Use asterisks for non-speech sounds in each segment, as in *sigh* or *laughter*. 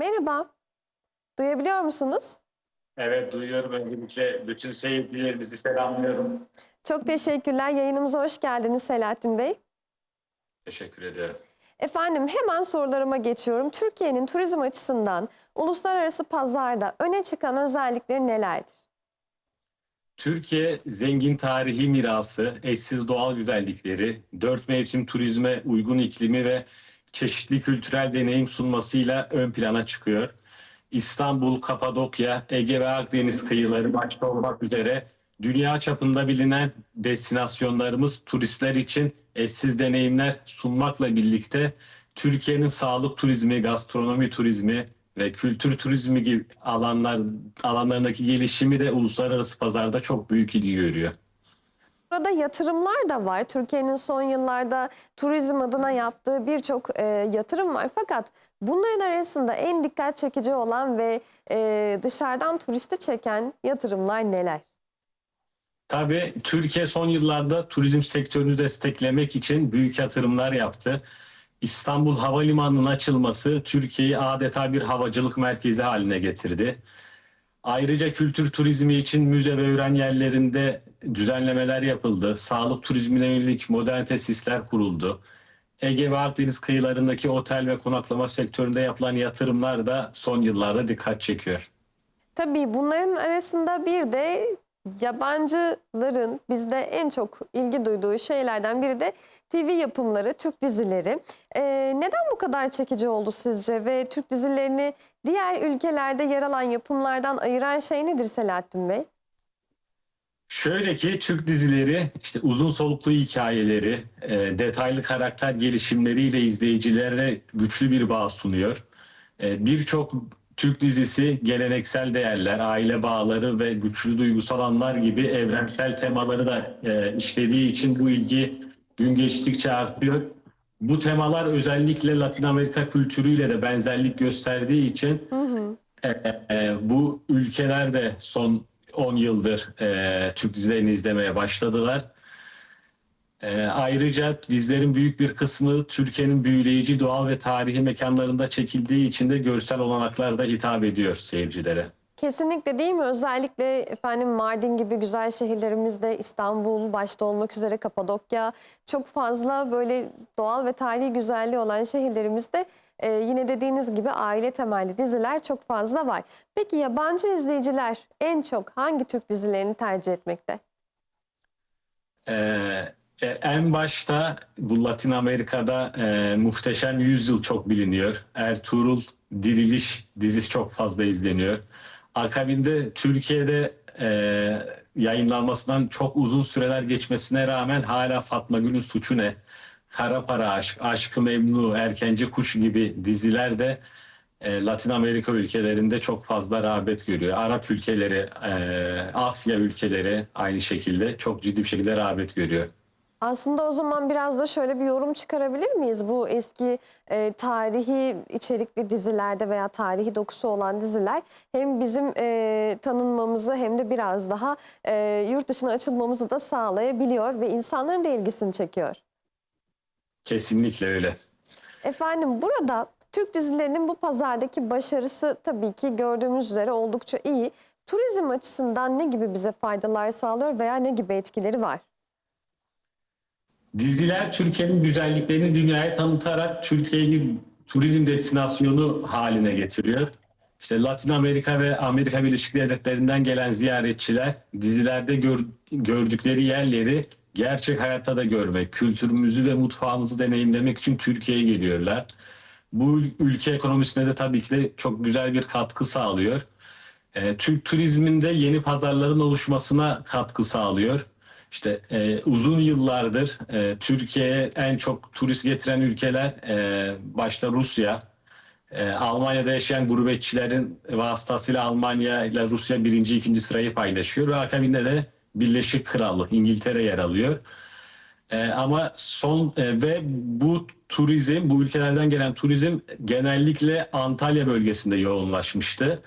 Merhaba. Duyabiliyor musunuz? Evet duyuyorum. Öncelikle bütün seyircilerimizi selamlıyorum. Çok teşekkürler. Yayınımıza hoş geldiniz Selahattin Bey. Teşekkür ediyorum. Efendim hemen sorularıma geçiyorum. Türkiye'nin turizm açısından uluslararası pazarda öne çıkan özellikleri nelerdir? Türkiye zengin tarihi mirası, eşsiz doğal güzellikleri, dört mevsim turizme uygun iklimi ve çeşitli kültürel deneyim sunmasıyla ön plana çıkıyor. İstanbul, Kapadokya, Ege ve Akdeniz kıyıları başta olmak üzere dünya çapında bilinen destinasyonlarımız turistler için eşsiz deneyimler sunmakla birlikte Türkiye'nin sağlık turizmi, gastronomi turizmi ve kültür turizmi gibi alanlar alanlarındaki gelişimi de uluslararası pazarda çok büyük ilgi görüyor. Burada yatırımlar da var. Türkiye'nin son yıllarda turizm adına yaptığı birçok e, yatırım var. Fakat bunların arasında en dikkat çekici olan ve e, dışarıdan turisti çeken yatırımlar neler? Tabii Türkiye son yıllarda turizm sektörünü desteklemek için büyük yatırımlar yaptı. İstanbul Havalimanı'nın açılması Türkiye'yi adeta bir havacılık merkezi haline getirdi. Ayrıca kültür turizmi için müze ve öğren yerlerinde düzenlemeler yapıldı. Sağlık turizmine yönelik modern tesisler kuruldu. Ege ve Akdeniz kıyılarındaki otel ve konaklama sektöründe yapılan yatırımlar da son yıllarda dikkat çekiyor. Tabii bunların arasında bir de yabancıların bizde en çok ilgi duyduğu şeylerden biri de TV yapımları, Türk dizileri. Ee, neden bu kadar çekici oldu sizce ve Türk dizilerini diğer ülkelerde yer alan yapımlardan ayıran şey nedir Selahattin Bey? Şöyle ki Türk dizileri işte uzun soluklu hikayeleri, e, detaylı karakter gelişimleriyle izleyicilere güçlü bir bağ sunuyor. E, Birçok Türk dizisi geleneksel değerler, aile bağları ve güçlü duygusal anlar gibi evrensel temaları da e, işlediği için bu ilgi gün geçtikçe artıyor. Bu temalar özellikle Latin Amerika kültürüyle de benzerlik gösterdiği için e, e, bu ülkeler de son 10 yıldır e, Türk dizilerini izlemeye başladılar. E, ayrıca dizilerin büyük bir kısmı Türkiye'nin büyüleyici doğal ve tarihi mekanlarında çekildiği için de görsel olanaklar da hitap ediyor seyircilere. Kesinlikle değil mi? Özellikle efendim Mardin gibi güzel şehirlerimizde İstanbul başta olmak üzere Kapadokya çok fazla böyle doğal ve tarihi güzelliği olan şehirlerimizde e, yine dediğiniz gibi aile temelli diziler çok fazla var. Peki yabancı izleyiciler en çok hangi Türk dizilerini tercih etmekte? Ee, e, en başta bu Latin Amerika'da e, Muhteşem Yüzyıl çok biliniyor. Ertuğrul Diriliş dizisi çok fazla izleniyor. Akabinde Türkiye'de e, yayınlanmasından çok uzun süreler geçmesine rağmen hala Fatma Gül'ün Suçu Ne, Kara Para Aşk, Aşkı Memnu, Erkenci Kuş gibi diziler de e, Latin Amerika ülkelerinde çok fazla rağbet görüyor. Arap ülkeleri, e, Asya ülkeleri aynı şekilde çok ciddi bir şekilde rağbet görüyor. Aslında o zaman biraz da şöyle bir yorum çıkarabilir miyiz? Bu eski e, tarihi içerikli dizilerde veya tarihi dokusu olan diziler hem bizim e, tanınmamızı hem de biraz daha e, yurt dışına açılmamızı da sağlayabiliyor ve insanların da ilgisini çekiyor. Kesinlikle öyle. Efendim burada Türk dizilerinin bu pazardaki başarısı tabii ki gördüğümüz üzere oldukça iyi. Turizm açısından ne gibi bize faydalar sağlıyor veya ne gibi etkileri var? Diziler Türkiye'nin güzelliklerini dünyaya tanıtarak Türkiye'yi turizm destinasyonu haline getiriyor. İşte Latin Amerika ve Amerika Birleşik Devletleri'nden gelen ziyaretçiler dizilerde gör- gördükleri yerleri gerçek hayatta da görmek, kültürümüzü ve mutfağımızı deneyimlemek için Türkiye'ye geliyorlar. Bu ülke ekonomisine de tabii ki de çok güzel bir katkı sağlıyor. Ee, Türk turizminde yeni pazarların oluşmasına katkı sağlıyor. İşte e, uzun yıllardır e, Türkiye'ye en çok turist getiren ülkeler e, başta Rusya, e, Almanya'da yaşayan gurbetçilerin vasıtasıyla Almanya ile Rusya birinci, ikinci sırayı paylaşıyor ve akabinde de Birleşik Krallık, İngiltere yer alıyor. E, ama son e, ve bu turizm, bu ülkelerden gelen turizm genellikle Antalya bölgesinde yoğunlaşmıştı.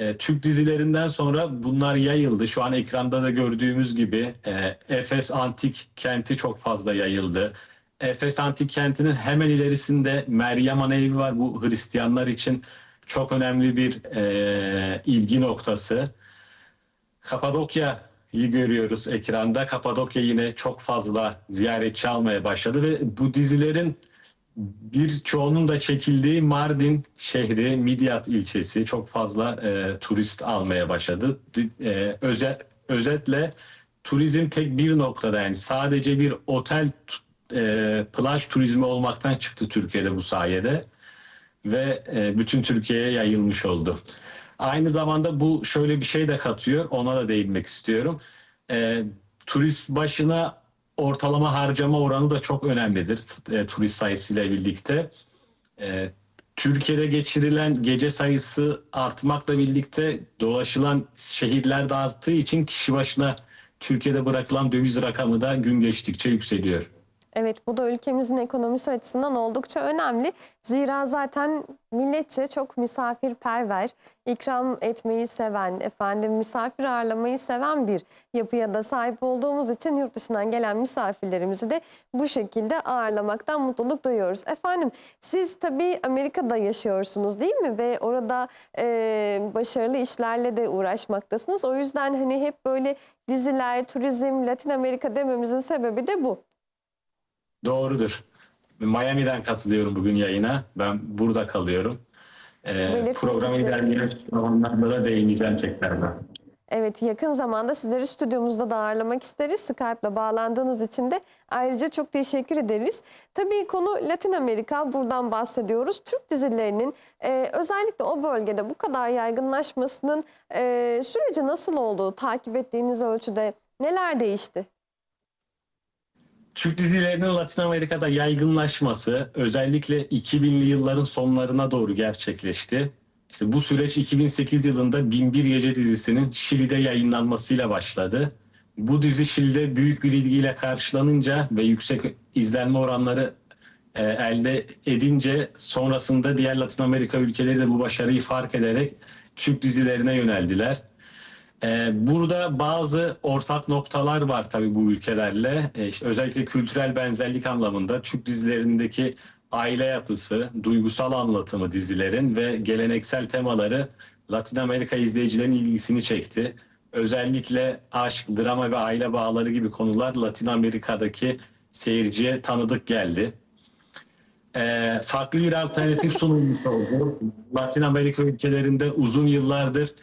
E, Türk dizilerinden sonra bunlar yayıldı. Şu an ekranda da gördüğümüz gibi e, Efes Antik Kenti çok fazla yayıldı. Efes Antik Kenti'nin hemen ilerisinde Meryem Ana evi var. Bu Hristiyanlar için çok önemli bir e, ilgi noktası. Kapadokya'yı görüyoruz ekranda. Kapadokya yine çok fazla ziyaretçi almaya başladı ve bu dizilerin birçoğunun da çekildiği Mardin şehri, Midyat ilçesi çok fazla e, turist almaya başladı. E, öze- özetle turizm tek bir noktada yani sadece bir otel e, plaj turizmi olmaktan çıktı Türkiye'de bu sayede ve e, bütün Türkiye'ye yayılmış oldu. Aynı zamanda bu şöyle bir şey de katıyor. Ona da değinmek istiyorum. E, turist başına ortalama harcama oranı da çok önemlidir e, turist sayısıyla birlikte. E, Türkiye'de geçirilen gece sayısı artmakla birlikte dolaşılan şehirler de arttığı için kişi başına Türkiye'de bırakılan döviz rakamı da gün geçtikçe yükseliyor. Evet bu da ülkemizin ekonomisi açısından oldukça önemli. Zira zaten milletçe çok misafirperver, ikram etmeyi seven, efendim misafir ağırlamayı seven bir yapıya da sahip olduğumuz için yurt dışından gelen misafirlerimizi de bu şekilde ağırlamaktan mutluluk duyuyoruz. Efendim siz tabii Amerika'da yaşıyorsunuz değil mi? Ve orada e, başarılı işlerle de uğraşmaktasınız. O yüzden hani hep böyle diziler, turizm, Latin Amerika dememizin sebebi de bu. Doğrudur. Miami'den katılıyorum bugün yayına. Ben burada kalıyorum. Ee, programı ilerleyen zamanlarda da değineceğim tekrardan. Evet yakın zamanda sizleri stüdyomuzda da ağırlamak isteriz. Skype'la bağlandığınız için de ayrıca çok teşekkür ederiz. Tabii konu Latin Amerika buradan bahsediyoruz. Türk dizilerinin e, özellikle o bölgede bu kadar yaygınlaşmasının e, süreci nasıl oldu? Takip ettiğiniz ölçüde neler değişti? Türk dizilerinin Latin Amerika'da yaygınlaşması özellikle 2000'li yılların sonlarına doğru gerçekleşti. İşte bu süreç 2008 yılında Binbir Gece dizisinin Şili'de yayınlanmasıyla başladı. Bu dizi Şili'de büyük bir ilgiyle karşılanınca ve yüksek izlenme oranları e, elde edince sonrasında diğer Latin Amerika ülkeleri de bu başarıyı fark ederek Türk dizilerine yöneldiler. Ee, burada bazı ortak noktalar var tabii bu ülkelerle. Ee, işte özellikle kültürel benzerlik anlamında Türk dizilerindeki aile yapısı, duygusal anlatımı dizilerin ve geleneksel temaları Latin Amerika izleyicilerin ilgisini çekti. Özellikle aşk, drama ve aile bağları gibi konular Latin Amerika'daki seyirciye tanıdık geldi. Ee, farklı bir alternatif sunulmuş oldu. Latin Amerika ülkelerinde uzun yıllardır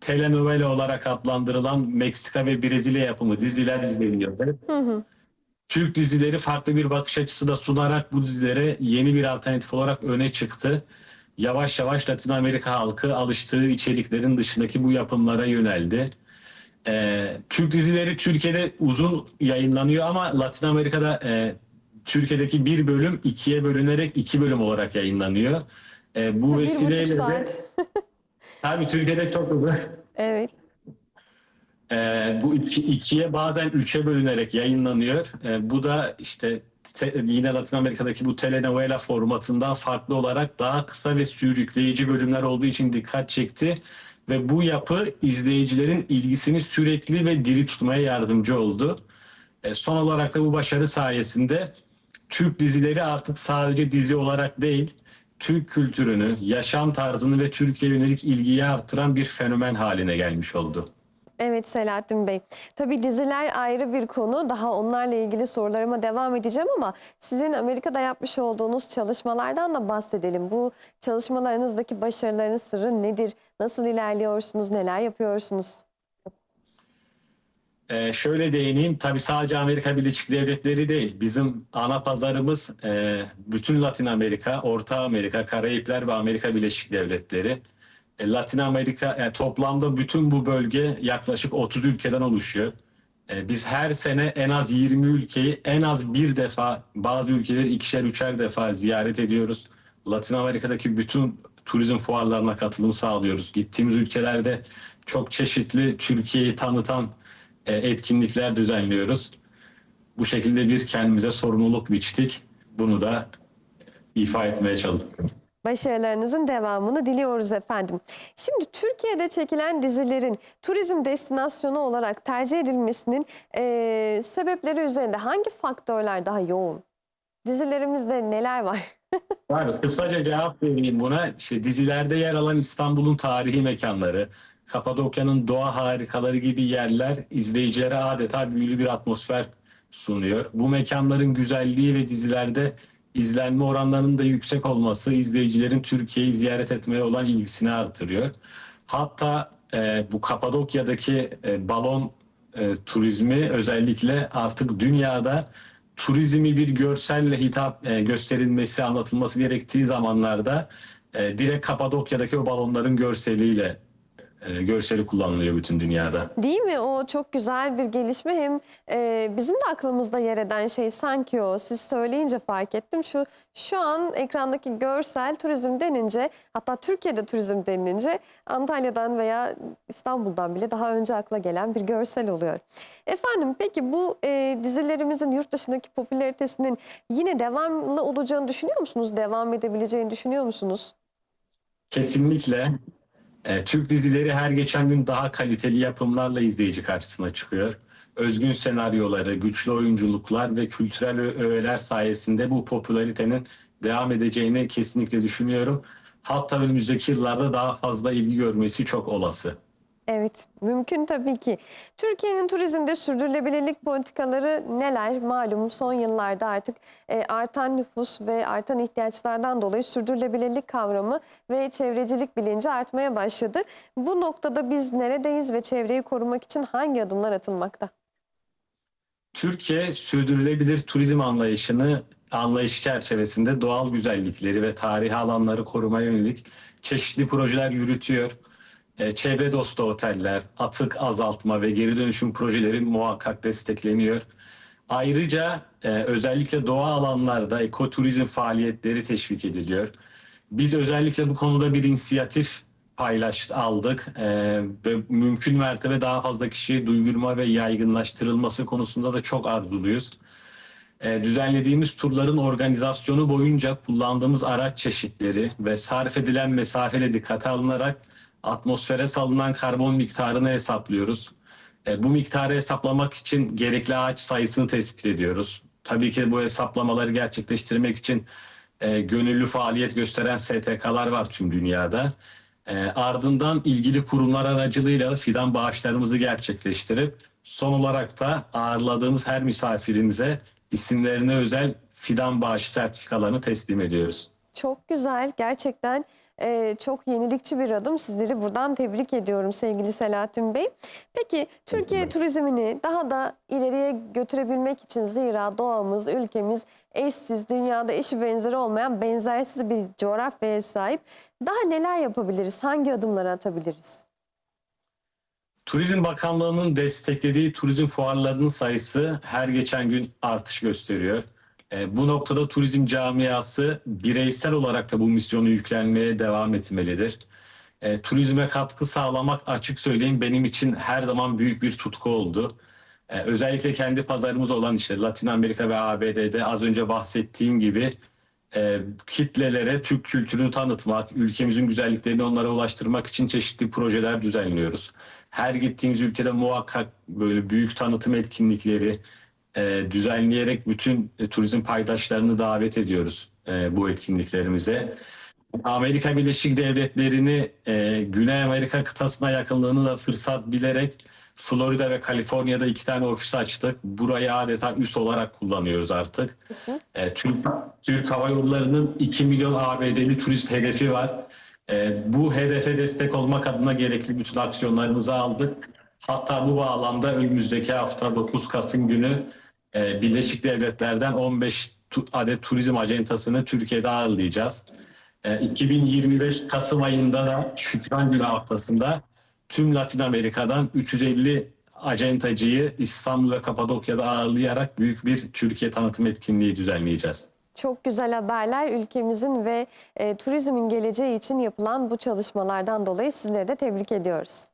telenovela olarak adlandırılan Meksika ve Brezilya yapımı diziler izleniyordu. Hı hı. Türk dizileri farklı bir bakış açısı da sunarak bu dizilere yeni bir alternatif olarak öne çıktı. Yavaş yavaş Latin Amerika halkı alıştığı içeriklerin dışındaki bu yapımlara yöneldi. Ee, Türk dizileri Türkiye'de uzun yayınlanıyor ama Latin Amerika'da e, Türkiye'deki bir bölüm ikiye bölünerek iki bölüm olarak yayınlanıyor. Ee, bu Bir buçuk vesileyle de. *laughs* tabii Türkiye'de çok uzun. Evet. Ee, bu iki, ikiye bazen üçe bölünerek yayınlanıyor. Ee, bu da işte te- yine Latin Amerika'daki bu telenovela formatından farklı olarak daha kısa ve sürükleyici bölümler olduğu için dikkat çekti. Ve bu yapı izleyicilerin ilgisini sürekli ve diri tutmaya yardımcı oldu. Ee, son olarak da bu başarı sayesinde Türk dizileri artık sadece dizi olarak değil, Türk kültürünü, yaşam tarzını ve Türkiye yönelik ilgiyi artıran bir fenomen haline gelmiş oldu. Evet Selahattin Bey. Tabii diziler ayrı bir konu. Daha onlarla ilgili sorularıma devam edeceğim ama sizin Amerika'da yapmış olduğunuz çalışmalardan da bahsedelim. Bu çalışmalarınızdaki başarıların sırrı nedir? Nasıl ilerliyorsunuz? Neler yapıyorsunuz? Ee, şöyle değineyim. Tabii sadece Amerika Birleşik Devletleri değil. Bizim ana pazarımız e, bütün Latin Amerika, Orta Amerika, Karayipler ve Amerika Birleşik Devletleri. E, Latin Amerika yani toplamda bütün bu bölge yaklaşık 30 ülkeden oluşuyor. E, biz her sene en az 20 ülkeyi en az bir defa bazı ülkeleri ikişer üçer defa ziyaret ediyoruz. Latin Amerika'daki bütün turizm fuarlarına katılım sağlıyoruz. Gittiğimiz ülkelerde çok çeşitli Türkiye'yi tanıtan etkinlikler düzenliyoruz. Bu şekilde bir kendimize sorumluluk biçtik. Bunu da ifa etmeye çalıştık. Başarılarınızın devamını diliyoruz efendim. Şimdi Türkiye'de çekilen dizilerin turizm destinasyonu olarak tercih edilmesinin eee, sebepleri üzerinde hangi faktörler daha yoğun? dizilerimizde neler var? *laughs* Var. Kısaca cevap vereyim buna. İşte dizilerde yer alan İstanbul'un tarihi mekanları, Kapadokya'nın doğa harikaları gibi yerler izleyicilere adeta büyülü bir atmosfer sunuyor. Bu mekanların güzelliği ve dizilerde izlenme oranlarının da yüksek olması izleyicilerin Türkiye'yi ziyaret etmeye olan ilgisini artırıyor. Hatta e, bu Kapadokya'daki e, balon e, turizmi özellikle artık dünyada turizmi bir görselle hitap e, gösterilmesi, anlatılması gerektiği zamanlarda e, direkt Kapadokya'daki o balonların görseliyle e, görseli kullanılıyor bütün dünyada. Değil mi? O çok güzel bir gelişme. Hem e, bizim de aklımızda yer eden şey sanki o. Siz söyleyince fark ettim. Şu şu an ekrandaki görsel turizm denince hatta Türkiye'de turizm denilince Antalya'dan veya İstanbul'dan bile daha önce akla gelen bir görsel oluyor. Efendim peki bu e, dizilerimizin yurt dışındaki popülaritesinin yine devamlı olacağını düşünüyor musunuz? Devam edebileceğini düşünüyor musunuz? Kesinlikle. E, Türk dizileri her geçen gün daha kaliteli yapımlarla izleyici karşısına çıkıyor. Özgün senaryoları, güçlü oyunculuklar ve kültürel öğeler sayesinde bu popülaritenin devam edeceğini kesinlikle düşünüyorum. Hatta önümüzdeki yıllarda daha fazla ilgi görmesi çok olası. Evet, mümkün tabii ki. Türkiye'nin turizmde sürdürülebilirlik politikaları neler? Malum son yıllarda artık e, artan nüfus ve artan ihtiyaçlardan dolayı sürdürülebilirlik kavramı ve çevrecilik bilinci artmaya başladı. Bu noktada biz neredeyiz ve çevreyi korumak için hangi adımlar atılmakta? Türkiye sürdürülebilir turizm anlayışını anlayış çerçevesinde doğal güzellikleri ve tarihi alanları korumaya yönelik çeşitli projeler yürütüyor. E, Çevre dostu oteller, atık azaltma ve geri dönüşüm projeleri muhakkak destekleniyor. Ayrıca e, özellikle doğa alanlarda ekoturizm faaliyetleri teşvik ediliyor. Biz özellikle bu konuda bir inisiyatif paylaş aldık E, ve mümkün mertebe daha fazla kişiye duyurma ve yaygınlaştırılması konusunda da çok arzuluyuz. E, düzenlediğimiz turların organizasyonu boyunca kullandığımız araç çeşitleri ve sarf edilen mesafeyle dikkate alınarak atmosfere salınan karbon miktarını hesaplıyoruz. E, bu miktarı hesaplamak için gerekli ağaç sayısını tespit ediyoruz. Tabii ki bu hesaplamaları gerçekleştirmek için e, gönüllü faaliyet gösteren STK'lar var tüm dünyada. E, ardından ilgili kurumlar aracılığıyla fidan bağışlarımızı gerçekleştirip son olarak da ağırladığımız her misafirimize isimlerine özel fidan bağışı sertifikalarını teslim ediyoruz. Çok güzel, gerçekten e, çok yenilikçi bir adım. Sizleri buradan tebrik ediyorum sevgili Selahattin Bey. Peki Türkiye turizmini daha da ileriye götürebilmek için zira doğamız, ülkemiz eşsiz, dünyada eşi benzeri olmayan benzersiz bir coğrafyaya sahip. Daha neler yapabiliriz? Hangi adımları atabiliriz? Turizm Bakanlığı'nın desteklediği turizm fuarlarının sayısı her geçen gün artış gösteriyor. E, bu noktada turizm camiası bireysel olarak da bu misyonu yüklenmeye devam etmelidir. E, turizme katkı sağlamak açık söyleyeyim benim için her zaman büyük bir tutku oldu. E, özellikle kendi pazarımız olan işte Latin Amerika ve ABD'de az önce bahsettiğim gibi kitlelere Türk kültürünü tanıtmak, ülkemizin güzelliklerini onlara ulaştırmak için çeşitli projeler düzenliyoruz. Her gittiğimiz ülkede muhakkak böyle büyük tanıtım etkinlikleri e, düzenleyerek bütün e, turizm paydaşlarını davet ediyoruz e, bu etkinliklerimize. Amerika Birleşik Devletleri'ni e, Güney Amerika kıtasına yakınlığını da fırsat bilerek Florida ve Kaliforniya'da iki tane ofis açtık. Burayı adeta üs olarak kullanıyoruz artık. E, Türk, Türk Hava Yolları'nın 2 milyon ABD'li turist hedefi var. E, bu hedefe destek olmak adına gerekli bütün aksiyonlarımızı aldık. Hatta bu bağlamda önümüzdeki hafta 9 Kasım günü e, Birleşik Devletler'den 15 tu- adet turizm acentasını Türkiye'de ağırlayacağız. E, 2025 Kasım ayında da Şükran Günü haftasında tüm Latin Amerika'dan 350 acentacıyı İstanbul ve Kapadokya'da ağırlayarak büyük bir Türkiye tanıtım etkinliği düzenleyeceğiz. Çok güzel haberler ülkemizin ve e, turizmin geleceği için yapılan bu çalışmalardan dolayı sizleri de tebrik ediyoruz.